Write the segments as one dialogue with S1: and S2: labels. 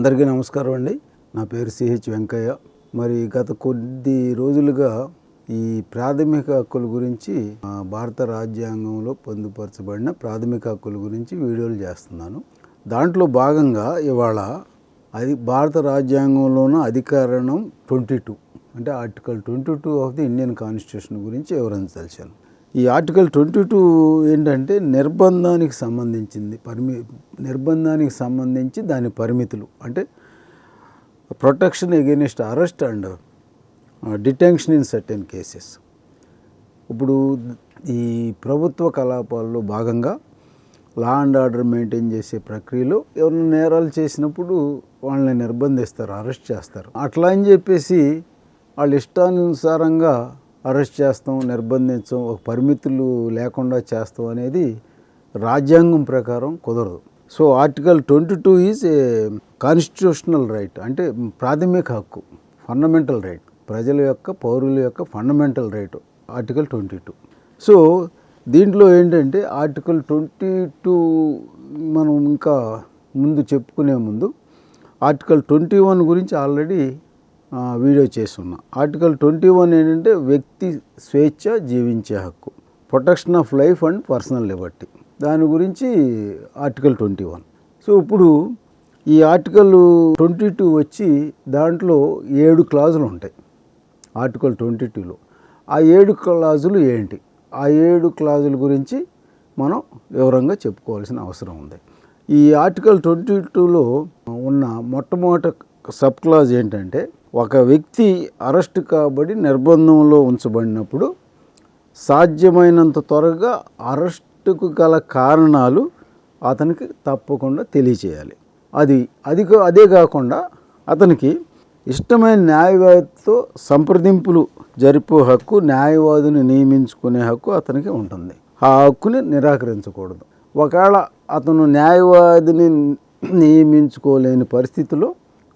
S1: అందరికీ నమస్కారం అండి. నా పేరు సిహెచ్ వెంకయ్య. మరి గత కొద్ది రోజులుగా ఈ ప్రాథమిక హక్కుల గురించి భారత రాజ్యాంగంలో పొందుపరచబడిన ప్రాథమిక హక్కుల గురించి వీడియోలు చేస్తున్నాను. దాంట్లో భాగంగా ఇవాళ అది భారత రాజ్యాంగంలోన అధికరణం ట్వంటీ టూ అంటే article twenty two of the Indian constitution గురించి వివరించదలిచాను ఈ ఆర్టికల్ ట్వంటీ టూ ఏంటంటే నిర్బంధానికి సంబంధించింది పరిమి నిర్బంధానికి సంబంధించి దాని పరిమితులు. అంటే protection against arrest and detention in certain cases. ఇప్పుడు ఈ ప్రభుత్వ కలాపాల్లో భాగంగా లా అండ్ ఆర్డర్ మెయింటైన్ చేసే ప్రక్రియలో ఎవరైనా నేరాలు చేసినప్పుడు వాళ్ళని నిర్బంధిస్తారు అరెస్ట్ చేస్తారు. అట్లా అని చెప్పేసి వాళ్ళ ఇష్టానుసారంగా అరెస్ట్ చేస్తాం నిర్బంధించం ఒక పరిమితులు లేకుండా చేస్తాం అనేది రాజ్యాంగం ప్రకారం కుదరదు. So article twenty two is a constitutional right అంటే ప్రాథమిక హక్కు ఫండమెంటల్ రైట్ ప్రజల యొక్క పౌరుల యొక్క fundamental right article twenty two. So దీంట్లో ఏంటంటే ఆర్టికల్ ట్వంటీ టూ మనం ఇంకా ముందు చెప్పుకునే ముందు ఆర్టికల్ ట్వంటీ వన్ గురించి ఆల్రెడీ వీడియో చేస్తున్నా. ఆర్టికల్ ట్వంటీ వన్ ఏంటంటే వ్యక్తి స్వేచ్ఛ జీవించే హక్కు. Protection of life and personal liberty దాని గురించి ఆర్టికల్ ట్వంటీ వన్ సో ఇప్పుడు ఈ ఆర్టికల్ ట్వంటీ టూ వచ్చి దాంట్లో ఏడు క్లాజులు ఉంటాయి. ఆర్టికల్ ట్వంటీ టూలో ఆ ఏడు క్లాజులు ఏంటి? ఆ ఏడు క్లాజుల గురించి మనం వివరంగా చెప్పుకోవాల్సిన అవసరం ఉంది. ఈ ఆర్టికల్ ట్వంటీ టూలో ఉన్న మొట్టమొదటి సబ్ క్లాజ్ ఏంటంటే ఒక వ్యక్తి అరెస్ట్ కాబడి నిర్బంధంలో ఉంచబడినప్పుడు సాధ్యమైనంత త్వరగా అరెస్టుకు గల కారణాలు అతనికి తప్పకుండా తెలియచేయాలి. అది అది అదే కాకుండా అతనికి ఇష్టమైన న్యాయవాదితో సంప్రదింపులు జరిపే హక్కు న్యాయవాదిని నియమించుకునే హక్కు అతనికి ఉంటుంది. ఆ హక్కుని నిరాకరించకూడదు. ఒకవేళ అతను న్యాయవాదిని నియమించుకోలేని పరిస్థితిలో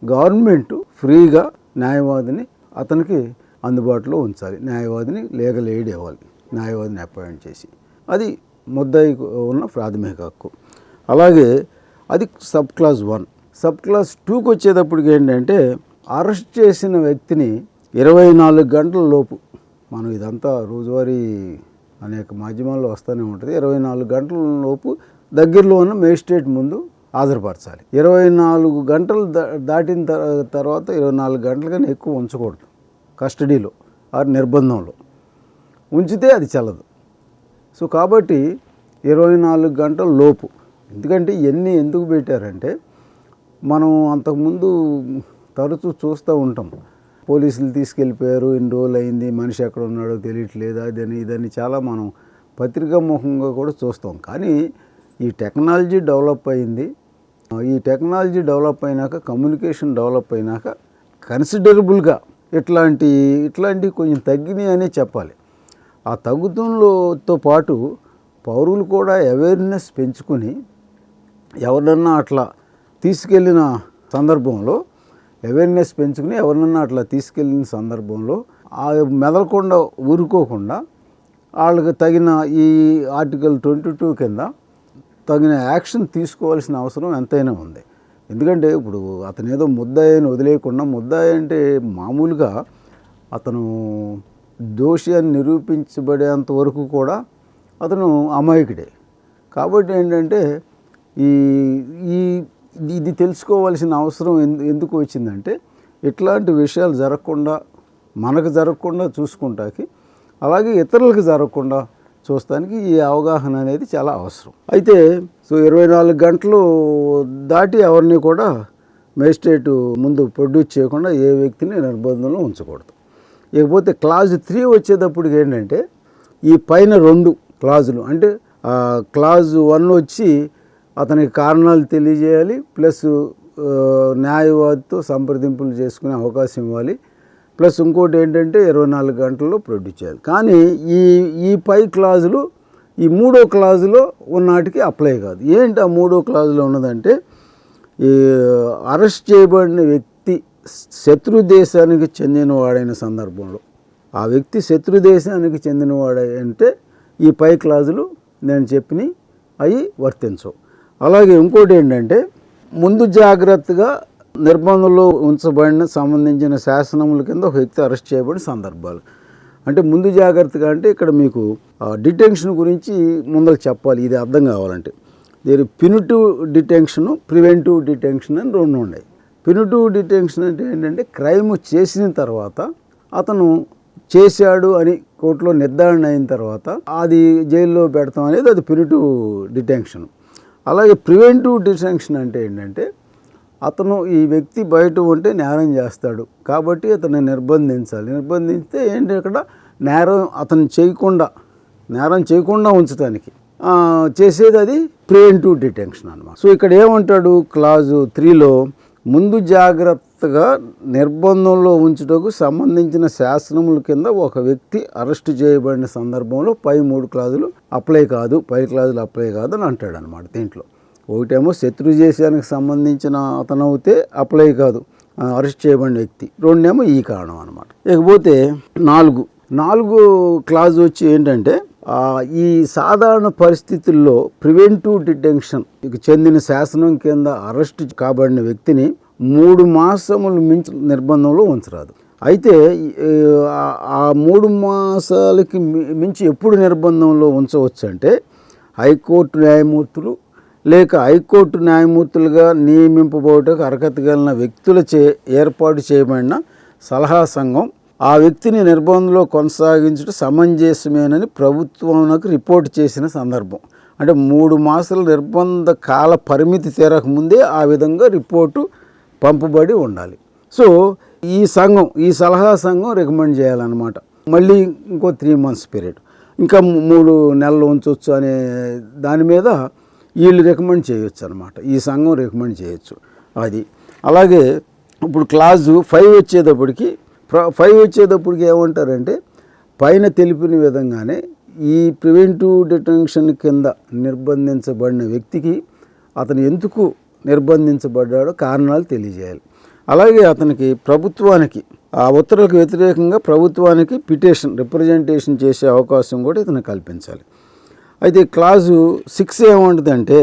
S1: గవర్నమెంట్ ఫ్రీగా న్యాయవాదిని అతనికి అందుబాటులో ఉంచాలి. న్యాయవాదిని లీగల్ ఎయిడ్ ఇవ్వాలి న్యాయవాదిని అపాయింట్ చేసి. అది ముద్దాయి ఉన్న ప్రాథమిక హక్కు. అలాగే అది sub clause one. Sub clause టూకి వచ్చేటప్పటికి ఏంటంటే అరెస్ట్ చేసిన వ్యక్తిని ఇరవై నాలుగు గంటల లోపు మనం ఇదంతా రోజువారీ అనేక మాధ్యమాల్లో వస్తూనే ఉంటుంది ఇరవై నాలుగు గంటల లోపు దగ్గరలో ఉన్న మేజిస్ట్రేట్ ముందు హాజరుపరచాలి. ఇరవై నాలుగు గంటలు దా- దాటిన తర్వాత ఇరవై నాలుగు గంటల కన్నా ఎక్కువ ఉంచకూడదు. కస్టడీలో ఆ నిర్బంధంలో. ఉంచితే అది చల్లదు. సో కాబట్టి ఇరవై నాలుగు గంటల లోపు ఎందుకంటే ఇవన్నీ ఎందుకు పెట్టారంటే మనం అంతకుముందు తరచూ చూస్తూ ఉంటాం. పోలీసులు తీసుకెళ్ళిపోయారు ఇన్ని రోజులు అయింది మనిషి ఎక్కడ ఉన్నాడో తెలియట్లేదు అదని ఇదని చాలా మనం పత్రికా ముఖంగా కూడా చూస్తాం. కానీ ఈ టెక్నాలజీ డెవలప్ అయింది ఈ టెక్నాలజీ డెవలప్ అయినాక కమ్యూనికేషన్ డెవలప్ అయినాక కన్సిడరబుల్గా ఇట్లాంటి ఇట్లాంటివి కొంచెం తగ్గినాయి అనే చెప్పాలి. ఆ తగ్గుతంలోతో పాటు పౌరులు కూడా అవేర్నెస్ పెంచుకుని ఎవరినన్నా అట్లా తీసుకెళ్ళిన సందర్భంలో అవేర్నెస్ పెంచుకుని ఎవరినన్నా అట్లా తీసుకెళ్ళిన సందర్భంలో ఆ మెదలకుండా ఊరుకోకుండా వాళ్ళకి తగిన ఈ ఆర్టికల్ ట్వంటీ టూ కింద తగిన యాక్షన్ తీసుకోవాల్సిన అవసరం ఎంతైనా ఉంది. ఎందుకంటే ఇప్పుడు అతను ఏదో ముద్దాయిని వదిలేయకుండా ముద్దాయి అంటే మామూలుగా అతను దోషి అని నిరూపించబడేంత వరకు కూడా అతను అమాయకుడే. కాబట్టి ఏంటంటే ఈ ఈ ఇది తెలుసుకోవాల్సిన అవసరం ఎందు- ఎందుకు వచ్చిందంటే ఇట్లాంటి విషయాలు జరగకుండా మనకు జరగకుండా చూసుకుంటాకి అలాగే ఇతరులకు జరగకుండా చూస్తానికి ఈ అవగాహన అనేది చాలా అవసరం. అయితే సో ఇరవై నాలుగు గంటలు దాటి ఎవరిని కూడా మేజిస్ట్రేట్ ముందు ప్రొడ్యూస్ చేయకుండా ఏ వ్యక్తిని నిర్బంధంలో ఉంచకూడదు. ఇకపోతే క్లాజ్ త్రీ వచ్చేటప్పటికి ఏంటంటే ఈ పైన రెండు క్లాజులు అంటే క్లాజ్ వన్ వచ్చి అతనికి కారణాలు తెలియజేయాలి ప్లస్ న్యాయవాదితో సంప్రదింపులు చేసుకునే అవకాశం ఇవ్వాలి ప్లస్ ఇంకోటి ఏంటంటే ఇరవై నాలుగు గంటల్లో ప్రొడ్యూస్ చేయాలి. కానీ ఈ ఈ పై క్లాజులు ఈ మూడో క్లాజులో ఉన్నాటికి అప్లై కాదు. ఏంటి ఆ మూడో క్లాజులో ఉన్నదంటే ఈ అరెస్ట్ చేయబడిన వ్యక్తి శత్రు దేశానికి చెందినవాడైన సందర్భంలో ఆ వ్యక్తి శత్రు దేశానికి చెందినవాడై అంటే ఈ పై క్లాజులు నేను చెప్పినవి అవి వర్తించవు. అలాగే ఇంకోటి ఏంటంటే ముందు జాగ్రత్తగా నిర్బంధంలో ఉంచబడిన సంబంధించిన శాసనముల కింద ఒక వ్యక్తి అరెస్ట్ చేయబడిన సందర్భాలు. అంటే ముందు జాగ్రత్తగా అంటే ఇక్కడ మీకు డిటెన్షన్ గురించి ముందర చెప్పాలి ఇది అర్థం కావాలంటే. దీని పినిటివ్ డిటెన్షన్ ప్రివెంటివ్ డిటెన్షన్ అని రెండు ఉన్నాయి. పినిటివ్ డిటెన్షన్ అంటే ఏంటంటే క్రైమ్ చేసిన తర్వాత అతను చేశాడు అని కోర్టులో నిర్ధారణ అయిన తర్వాత అది జైల్లో పెడతాం అనేది అది పినిటివ్ డిటెన్షన్. అలాగే ప్రివెంటివ్ డిటెన్షన్ అంటే ఏంటంటే అతను ఈ వ్యక్తి బయట ఉంటే నేరం చేస్తాడు. కాబట్టి అతన్ని నిర్బంధించాలి. నిర్బంధిస్తే ఏంటి అక్కడ నేరం అతను చేయకుండా నేరం చేయకుండా ఉంచడానికి చేసేది అది ప్రివెంటివ్ డిటెన్షన్ అనమాట సో ఇక్కడ ఏమంటాడు క్లాజు త్రీలో ముందు జాగ్రత్తగా నిర్బంధంలో ఉంచుటకు సంబంధించిన శాసనముల కింద ఒక వ్యక్తి అరెస్ట్ చేయబడిన సందర్భంలో పై మూడు క్లాజులు అప్లై కాదు పై క్లాజులు అప్లై కాదు అని అంటాడు అనమాట దీంట్లో. ఒకటేమో శత్రు దేశానికి సంబంధించిన అతను అయితే అప్లై కాదు అరెస్ట్ చేయబడిన వ్యక్తి. రెండేమో ఈ కారణం అనమాట ఇకపోతే నాలుగు. నాలుగు క్లాజ్ వచ్చి ఏంటంటే ఈ సాధారణ పరిస్థితుల్లో ప్రివెంటివ్ డిటెన్షన్ చెందిన శాసనం కింద అరెస్ట్ కాబడిన వ్యక్తిని మూడు మాసములు మించి నిర్బంధంలో ఉంచరాదు. అయితే ఆ- మూడు మాసాలకి మించి ఎప్పుడు నిర్బంధంలో ఉంచవచ్చు అంటే హైకోర్టు న్యాయమూర్తులు లేక హైకోర్టు న్యాయమూర్తులుగా నియమింపబోటకు అర్హత కలిగిన వ్యక్తులచే ఏర్పాటు చేయబడిన సలహా సంఘం ఆ వ్యక్తిని నిర్బంధంలో కొనసాగించడం సమంజసమేనని ప్రభుత్వంకు రిపోర్ట్ చేసిన సందర్భం. అంటే మూడు మాసాల నిర్బంధ కాల పరిమితి తీరక ముందే ఆ విధంగా రిపోర్టు పంపబడి ఉండాలి. సో ఈ సంఘం ఈ సలహా సంఘం రికమెండ్ చేయాలన్నమాట. మళ్ళీ ఇంకో త్రీ మంత్స్ పీరియడ్. ఇంకా మూడు నెలలు ఉంచవచ్చు అనే దాని మీద వీళ్ళు రికమెండ్ చేయొచ్చు అనమాట ఈ సంఘం రికమెండ్ చేయొచ్చు. అది. అలాగే ఇప్పుడు క్లాజు ఫైవ్ వచ్చేటప్పటికి ప్ర- ఫైవ్ వచ్చేటప్పటికి ఏమంటారంటే పైన తెలిపిన విధంగానే ఈ ప్రివెంటివ్ డిటెన్షన్ కింద నిర్బంధించబడిన వ్యక్తికి అతను ఎందుకు నిర్బంధించబడ్డాడో కారణాలు తెలియజేయాలి. అలాగే అతనికి ప్రభుత్వానికి ఆ ఉత్తర్వులకు వ్యతిరేకంగా ప్రభుత్వానికి పిటిషన్ రిప్రజెంటేషన్ చేసే అవకాశం కూడా ఇతను కల్పించాలి. అయితే క్లాజు సిక్స్ ఏమంటుందంటే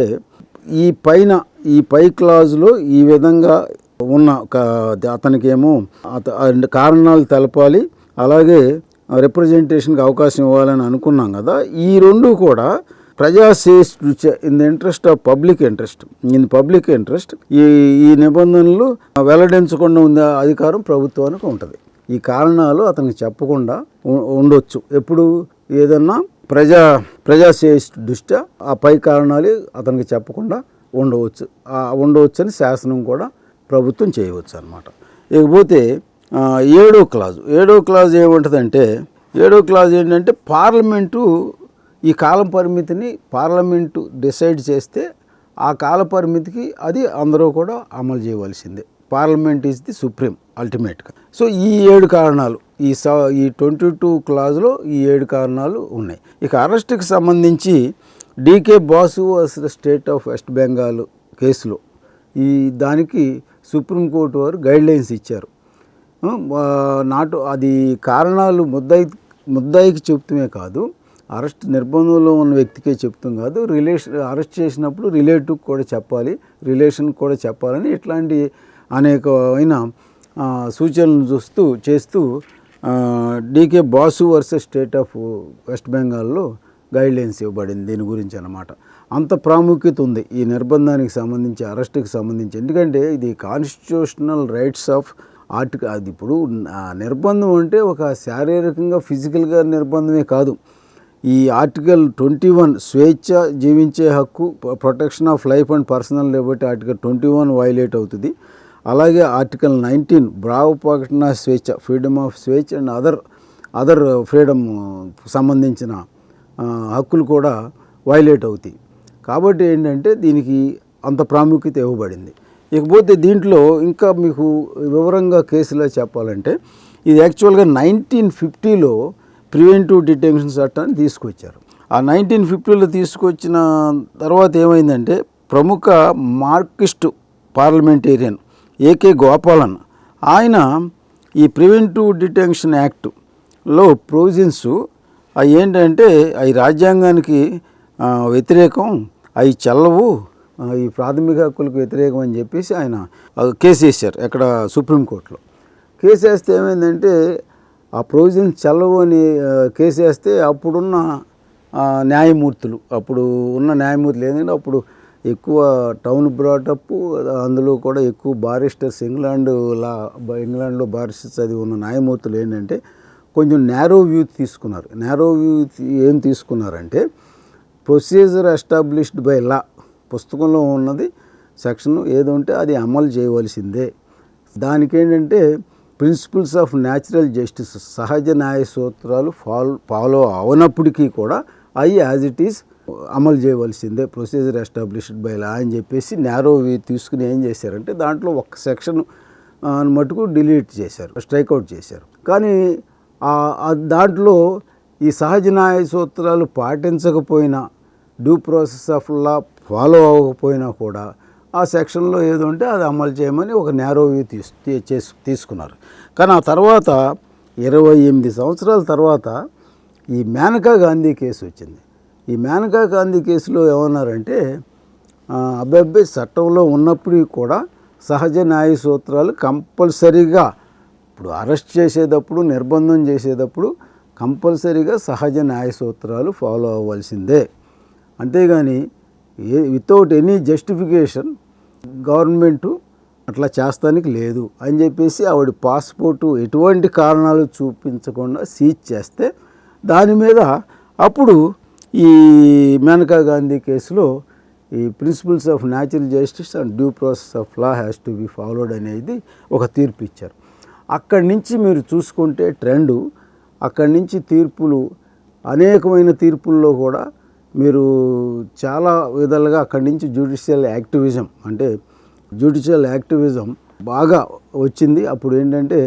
S1: ఈ పైన ఈ పై క్లాజులో ఈ విధంగా ఉన్న ఒక- అతనికి ఏమో అత- కారణాలు తెలపాలి అలాగే రిప్రజెంటేషన్కి అవకాశం ఇవ్వాలని అనుకున్నాం కదా ఈ రెండు కూడా ప్రజా in the interest of public interest in public interest ఈ ఈ నిబంధనలు వెల్లడించకుండా ఉన్న అధికారం ప్రభుత్వానికి ఉంటుంది. ఈ కారణాలు అతనికి చెప్పకుండా ఉండొచ్చు. ఎప్పుడు ఏదన్నా ప్రజా ప్రజాశ్రేయస్ దృష్ట్యా ఆ పై కారణాలు అతనికి చెప్పకుండా ఉండవచ్చు. ఉండవచ్చు అని శాసనం కూడా ప్రభుత్వం చేయవచ్చు అనమాట ఇకపోతే ఏడో క్లాజు ఏడో క్లాజ్ ఏముంటుందంటే ఏడో క్లాజ్ ఏంటంటే పార్లమెంటు ఈ కాలం పరిమితిని పార్లమెంటు డిసైడ్ చేస్తే ఆ కాల పరిమితికి అది అందరూ కూడా అమలు చేయవలసిందే. పార్లమెంట్ ఈజ్ ది సుప్రీం అల్టిమేట్గా. సో ఈ ఏడు కారణాలు ఈ స ఈ ట్వంటీ టూ క్లాజ్లో ఈ ఏడు కారణాలు ఉన్నాయి. ఇక అరెస్ట్కి సంబంధించి డీకే బాసు అసలు స్టేట్ ఆఫ్ వెస్ట్ బెంగాల్ కేసులో ఈ దానికి సుప్రీంకోర్టు వారు గైడ్లైన్స్ ఇచ్చారు. నాటు అది కారణాలు ముద్దాయి ముద్దాయికి చెప్తమే కాదు అరెస్ట్ నిర్బంధంలో ఉన్న వ్యక్తికే చెప్తాం కాదు రిలేషన్ అరెస్ట్ చేసినప్పుడు రిలేటివ్ కూడా చెప్పాలి రిలేషన్ కూడా చెప్పాలని ఇట్లాంటి అనేకమైన సూచనలు చూస్తూ చేస్తూ D K Basu versus state of West బెంగాల్లో గైడ్లైన్స్ ఇవ్వబడింది. దీని గురించి అన్నమాట. అంత ప్రాముఖ్యత ఉంది ఈ నిర్బంధానికి సంబంధించి అరెస్ట్కి సంబంధించి. ఎందుకంటే ఇది కాన్స్టిట్యూషనల్ రైట్స్ ఆఫ్ ఆర్టికల్ అది ఇప్పుడు నిర్బంధం అంటే ఒక శారీరకంగా ఫిజికల్గా నిర్బంధమే కాదు. ఈ ఆర్టికల్ ట్వంటీ వన్ స్వేచ్ఛ జీవించే హక్కు protection of life and personal liberty article twenty one violate అవుతుంది. అలాగే ఆర్టికల్ నైన్టీన్ బ్రావ్ స్వేచ్ఛ ఫ్రీడమ్ ఆఫ్ స్వేచ్ఛ అండ్ అదర్ అదర్ ఫ్రీడమ్ సంబంధించిన హక్కులు కూడా వైలేట్ అవుతాయి. కాబట్టి ఏంటంటే దీనికి అంత ప్రాముఖ్యత ఇవ్వబడింది. ఇకపోతే దీంట్లో ఇంకా మీకు వివరంగా కేసులో చెప్పాలంటే ఇది యాక్చువల్గా నైన్టీన్ ఫిఫ్టీలో ప్రివెంటివ్ డిటెన్షన్ చట్టాన్ని తీసుకొచ్చారు. ఆ నైన్టీన్ ఫిఫ్టీలో తీసుకొచ్చిన తర్వాత ఏమైందంటే ప్రముఖ మార్కిస్ట్ పార్లమెంటేరియన్ ఏకే గోపాలన్. ఆయన ఈ ప్రివెంటివ్ డిటెన్షన్ యాక్ట్లో ప్రొవిజన్స్ అవి ఏంటంటే అవి రాజ్యాంగానికి వ్యతిరేకం అవి చెల్లవు ఈ ప్రాథమిక హక్కులకు వ్యతిరేకం అని చెప్పేసి ఆయన కేసు వేశారు ఎక్కడ సుప్రీంకోర్టులో. కేసు వేస్తే ఏమైందంటే ఆ ప్రొవిజన్ చెల్లవు అని కేసు వేస్తే అప్పుడున్న న్యాయమూర్తులు అప్పుడు ఉన్న న్యాయమూర్తులు ఏంటంటే అప్పుడు ఎక్కువ టౌన్ బ్రాటప్ అందులో కూడా ఎక్కువ బారిస్టర్స్ ఇంగ్లాండ్ లా ఇంగ్లాండ్లో బారిస్టర్స్ చదివి ఉన్న న్యాయమూర్తులు ఏంటంటే కొంచెం నేరో వ్యూ తీసుకున్నారు. నేరో వ్యూ ఏం తీసుకున్నారంటే ప్రొసీజర్ ఎస్టాబ్లిష్డ్ బై లా పుస్తకంలో ఉన్నది సెక్షన్ ఏదో ఉంటే అది అమలు చేయవలసిందే. దానికి ఏంటంటే ప్రిన్సిపల్స్ ఆఫ్ న్యాచురల్ జస్టిస్ సహజ న్యాయ సూత్రాలు ఫాలో ఫాలో అవనప్పటికీ కూడా అవి యాజ్ ఇట్ ఈస్ అమలు చేయవలసిందే ప్రొసీజర్ ఎస్టాబ్లిష్డ్ బై లా అని చెప్పేసి నేరో తీసుకుని ఏం చేశారంటే దాంట్లో ఒక సెక్షన్ మటుకు డిలీట్ చేశారు స్ట్రైక్అవుట్ చేశారు. కానీ దాంట్లో ఈ సహజ న్యాయ సూత్రాలు పాటించకపోయినా due process of law follow అవ్వకపోయినా కూడా ఆ సెక్షన్లో ఏదో ఉంటే అది అమలు చేయమని ఒక నేరో వ్యూ తీసు తీ- తీసుకున్నారు. కానీ ఆ తర్వాత ఇరవై ఎనిమిది సంవత్సరాల తర్వాత ఈ మేనకా గాంధీ కేసు వచ్చింది. ఈ మేనకా గాంధీ కేసులో ఏమన్నారంటే ఆ, అబ్బాయి చట్టంలో ఉన్నప్పటికీ కూడా సహజ న్యాయ సూత్రాలు కంపల్సరీగా ఇప్పుడు అరెస్ట్ చేసేటప్పుడు నిర్బంధం చేసేటప్పుడు కంపల్సరీగా సహజ న్యాయ సూత్రాలు ఫాలో అవ్వాల్సిందే. అంతేగాని ఏ వితౌట్ ఎనీ జస్టిఫికేషన్ గవర్నమెంటు అట్లా చేస్తానికి లేదు అని చెప్పేసి ఆవిడ పాస్పోర్టు ఎటువంటి కారణాలు చూపించకుండా సీజ్ చేస్తే దాని మీద అప్పుడు ఈ మేనకా గాంధీ కేసులో ఈ principles of natural justice and due process of law has to be followed అనేది ఒక తీర్పు ఇచ్చారు. అక్కడి నుంచి మీరు చూసుకుంటే ట్రెండు అక్కడి నుంచి తీర్పులు అనేకమైన తీర్పుల్లో కూడా మీరు చాలా విధాలుగా అక్కడి నుంచి జ్యుడిషియల్ యాక్టివిజం అంటే జ్యుడిషియల్ యాక్టివిజం బాగా వచ్చింది. అప్పుడు ఏంటంటే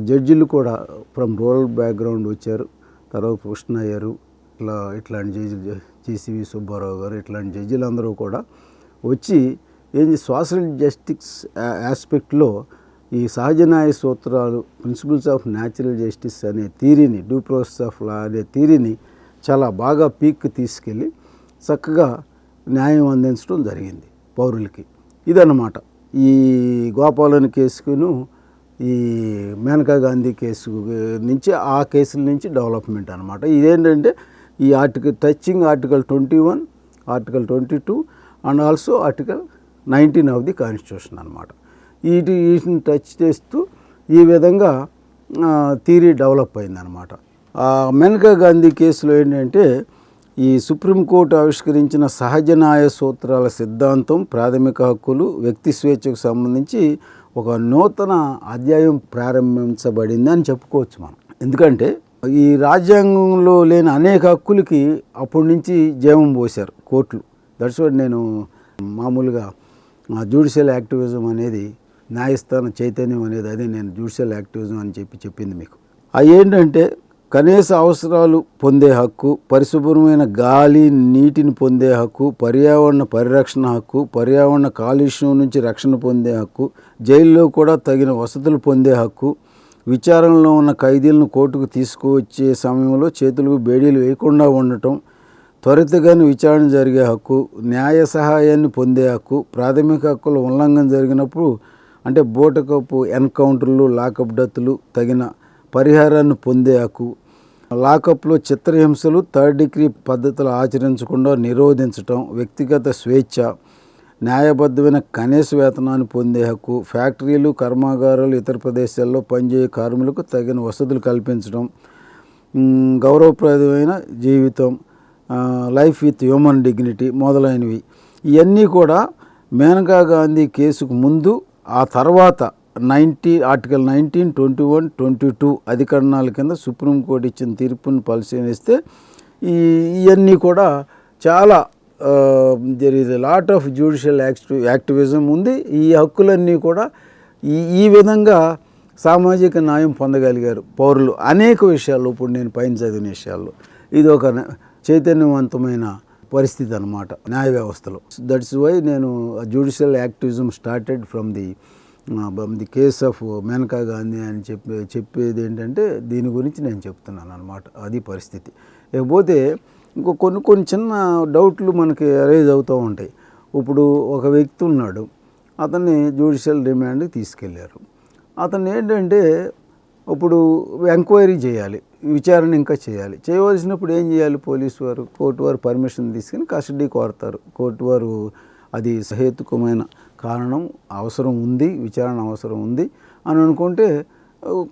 S1: జడ్జిలు కూడా ఫ్రమ్ రూరల్ బ్యాక్గ్రౌండ్ వచ్చారు. తర్వాత కృష్ణ అయ్యారు. ఇట్లా ఇట్లాంటి జడ్జీలు జీసీవి సుబ్బారావు గారు ఇట్లాంటి జడ్జిలందరూ కూడా వచ్చి ఏం సోషల్ జస్టిస్ ఆస్పెక్ట్లో ఈ సహజ న్యాయ సూత్రాలు ప్రిన్సిపల్స్ ఆఫ్ న్యాచురల్ జస్టిస్ అనే థీరీని డ్యూ ప్రాసెస్ ఆఫ్ లా అనే థీరీని చాలా బాగా పీక్ తీసుకెళ్ళి చక్కగా న్యాయం అందించడం జరిగింది పౌరులకి. ఇదన్నమాట. ఈ గోపాలన్ కేసుకును ఈ మేనకా గాంధీ కేసు నుంచి ఆ కేసుల నుంచి డెవలప్మెంట్ అనమాట ఇదేంటంటే ఈ article touching article twenty one article twenty two and also article nineteen of the constitution అనమాట వీటి వీటిని టచ్ చేస్తూ ఈ విధంగా థీరీ డెవలప్ అయిందనమాట మేనకా గాంధీ కేసులో ఏంటంటే ఈ సుప్రీంకోర్టు ఆవిష్కరించిన సహజ న్యాయ సూత్రాల సిద్ధాంతం ప్రాథమిక హక్కులు వ్యక్తి స్వేచ్ఛకు సంబంధించి ఒక నూతన అధ్యాయం ప్రారంభించబడింది అని చెప్పుకోవచ్చు మనం. ఎందుకంటే ఈ రాజ్యాంగంలో లేని అనేక హక్కులకి అప్పటి నుంచి జీవం పోశారు కోర్టులు. దట్స్ వాట్ నేను మామూలుగా జ్యుడిషియల్ యాక్టివిజం అనేది న్యాయస్థాన చైతన్యం అనేది అదే నేను జ్యుడిషియల్ యాక్టివిజం అని చెప్పి చెప్పింది మీకు. అవి ఏంటంటే కనీస అవసరాలు పొందే హక్కు పరిశుభ్రమైన గాలి నీటిని పొందే హక్కు పర్యావరణ పరిరక్షణ హక్కు పర్యావరణ కాలుష్యం నుంచి రక్షణ పొందే హక్కు జైల్లో కూడా తగిన వసతులు పొందే హక్కు విచారణలో ఉన్న ఖైదీలను కోర్టుకు తీసుకువచ్చే సమయంలో చేతులకు బేడీలు వేయకుండా ఉండటం త్వరితగానే విచారణ జరిగే హక్కు న్యాయ సహాయాన్ని పొందే హక్కు ప్రాథమిక హక్కుల ఉల్లంఘన జరిగినప్పుడు అంటే బోటకప్పు ఎన్కౌంటర్లు లాకప్ డత్తులు తగిన పరిహారాన్ని పొందే హక్కు లాకప్లో చిత్రహింసలు థర్డ్ డిగ్రీ పద్ధతులు ఆచరించకుండా నిరోధించటం వ్యక్తిగత స్వేచ్ఛ న్యాయబద్ధమైన కనీస వేతనాన్ని పొందే హక్కు ఫ్యాక్టరీలు కర్మాగారాలు ఇతర ప్రదేశాల్లో పనిచేయే కార్మికులకు తగిన వసతులు కల్పించడం గౌరవప్రదమైన జీవితం లైఫ్ విత్ హ్యూమన్ డిగ్నిటీ మొదలైనవి. ఇవన్నీ కూడా మేనకా గాంధీ కేసుకు ముందు ఆ తర్వాత ninety article nineteen twenty one twenty two అధికరణాల కింద సుప్రీంకోర్టు ఇచ్చిన తీర్పును పరిశీలిస్తే ఈ ఇవన్నీ కూడా చాలా there is lot of judicial active activism ఉంది. ఈ హక్కులన్నీ కూడా ఈ ఈ విధంగా సామాజిక న్యాయం పొందగలిగారు పౌరులు. అనేక విషయాల్లో ఇప్పుడు నేను పైన చదివిన విషయాల్లో ఇది ఒక చైతన్యవంతమైన పరిస్థితి అనమాట న్యాయ వ్యవస్థలో. దట్స్ వై నేను judicial activism started from the the case of Maneka Gandhi అని చెప్పే చెప్పేది ఏంటంటే దీని గురించి నేను చెప్తున్నాను అనమాట అది పరిస్థితి. ఇకపోతే ఇంకో కొన్ని కొన్ని చిన్న డౌట్లు మనకి అరైజ్ అవుతూ ఉంటాయి. ఇప్పుడు ఒక వ్యక్తి ఉన్నాడు. అతన్ని జ్యుడిషియల్ రిమాండ్కి తీసుకెళ్ళారు అతను ఏంటంటే ఇప్పుడు ఎంక్వైరీ చేయాలి విచారణ ఇంకా చేయాలి. చేయవలసినప్పుడు ఏం చేయాలి? పోలీసు వారు కోర్టు వారు పర్మిషన్ తీసుకుని కస్టడీ కోరతారు. కోర్టు వారు అది సహేతుకమైన కారణం అవసరం ఉంది విచారణ అవసరం ఉంది అని అనుకుంటే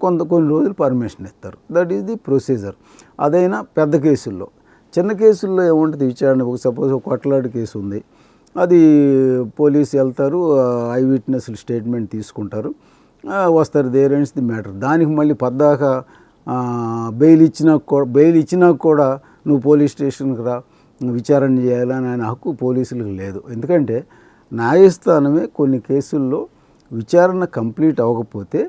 S1: కొంత కొన్ని రోజులు పర్మిషన్ ఇస్తారు. దట్ ఈస్ ది ప్రొసీజర్ అదైనా పెద్ద కేసుల్లో. చిన్న కేసుల్లో ఏముంటుంది? విచారణ ఒక సపోజ్ ఒక కొట్లాడి కేసు ఉంది. అది పోలీసు వెళ్తారు ఐ విట్నెస్లు స్టేట్మెంట్ తీసుకుంటారు. వస్తారు దేర్ ఎండ్స్ ది మ్యాటర్. దానికి మళ్ళీ పద్దాక బెయిల్ ఇచ్చినా కూడా బెయిల్ ఇచ్చినా కూడా నువ్వు పోలీస్ స్టేషన్కి రా విచారణ చేయాలని ఆయన హక్కు పోలీసులకు లేదు. ఎందుకంటే న్యాయస్థానమే కొన్ని కేసుల్లో విచారణ కంప్లీట్ అవ్వకపోతే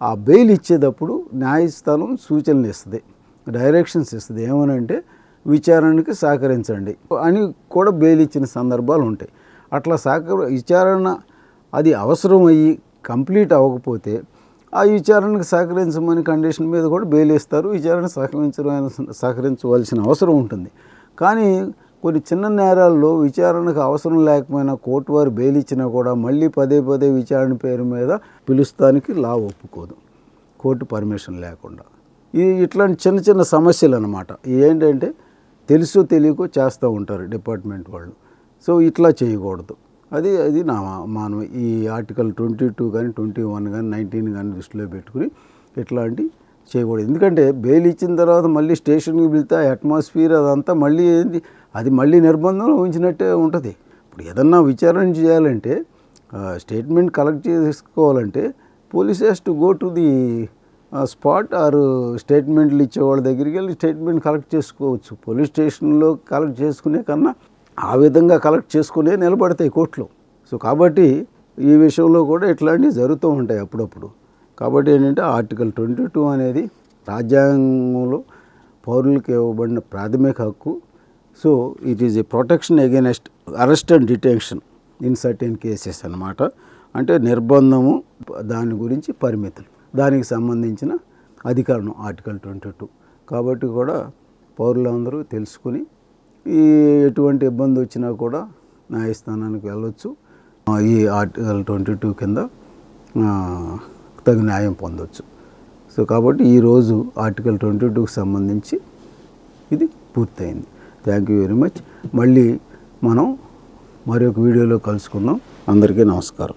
S1: ఆ బెయిల్ ఇచ్చేటప్పుడు న్యాయస్థానం సూచనలు ఇస్తుంది డైరెక్షన్స్ ఇస్తుంది. ఏమనంటే విచారణకి సహకరించండి అని కూడా బెయిల్ ఇచ్చిన సందర్భాలు ఉంటాయి. అట్లా సహక విచారణ అది అవసరం అయ్యి కంప్లీట్ అవ్వకపోతే ఆ విచారణకు సహకరించమని కండిషన్ మీద కూడా బెయిల్ ఇస్తారు. విచారణ సహకరించడం సహకరించవలసిన అవసరం ఉంటుంది. కానీ కొన్ని చిన్న నేరాల్లో విచారణకు అవసరం లేకపోయినా కోర్టు వారు బెయిల్ ఇచ్చినా కూడా మళ్ళీ పదే పదే విచారణ పేరు మీద పిలుస్తానికి లా ఒప్పుకోదు. కోర్టు పర్మిషన్ లేకుండా. ఈ ఇట్లాంటి చిన్న చిన్న సమస్యలు అన్నమాట ఏంటంటే తెలుసో తెలియకో చేస్తూ ఉంటారు డిపార్ట్మెంట్ వాళ్ళు. సో ఇట్లా చేయకూడదు. అది అది నా మనం ఈ ఆర్టికల్ ట్వంటీ టూ కానీ ట్వంటీ వన్ కానీ నైన్టీన్ కానీ దృష్టిలో పెట్టుకుని ఇట్లాంటి చేయకూడదు. ఎందుకంటే బెయిల్ ఇచ్చిన తర్వాత మళ్ళీ స్టేషన్కి వెళ్తే అట్మాస్ఫియర్ అదంతా మళ్ళీ ఏంది? అది మళ్ళీ నిర్బంధంలో ఉంచినట్టే ఉంటుంది. ఇప్పుడు ఏదన్నా విచారణ చేయాలంటే స్టేట్మెంట్ కలెక్ట్ చేసుకోవాలంటే police has to go to the spot or స్టేట్మెంట్లు ఇచ్చే వాళ్ళ దగ్గరికి వెళ్ళి స్టేట్మెంట్ కలెక్ట్ చేసుకోవచ్చు. పోలీస్ స్టేషన్లో కలెక్ట్ చేసుకునే కన్నా ఆ విధంగా కలెక్ట్ చేసుకునే నిలబడతాయి కోర్టులో. సో కాబట్టి ఈ విషయంలో కూడా ఇట్లాంటివి జరుగుతూ ఉంటాయి అప్పుడప్పుడు. కాబట్టి ఏంటంటే ఆర్టికల్ ట్వంటీ టూ అనేది రాజ్యాంగంలో పౌరులకు ఇవ్వబడిన ప్రాథమిక హక్కు. So it is a protection against arrest and detention in certain cases అన్నమాట. అంటే నిర్బంధము దాని గురించి పరిమితులు. దానికి సంబంధించిన అధికారం ఆర్టికల్ ట్వంటీ టూ. కాబట్టి కూడా పౌరులందరూ తెలుసుకుని ఈ ఎటువంటి ఇబ్బంది వచ్చినా కూడా న్యాయస్థానానికి వెళ్ళొచ్చు. ఈ ఆర్టికల్ ట్వంటీ టూ కింద తగు న్యాయం పొందొచ్చు. సో కాబట్టి ఈరోజు ఆర్టికల్ ట్వంటీ టూకి సంబంధించి ఇది పూర్తయింది. Thank you very much. మళ్ళీ మనం మరొక వీడియోలో కలుసుకుందాం. అందరికీ నమస్కారం.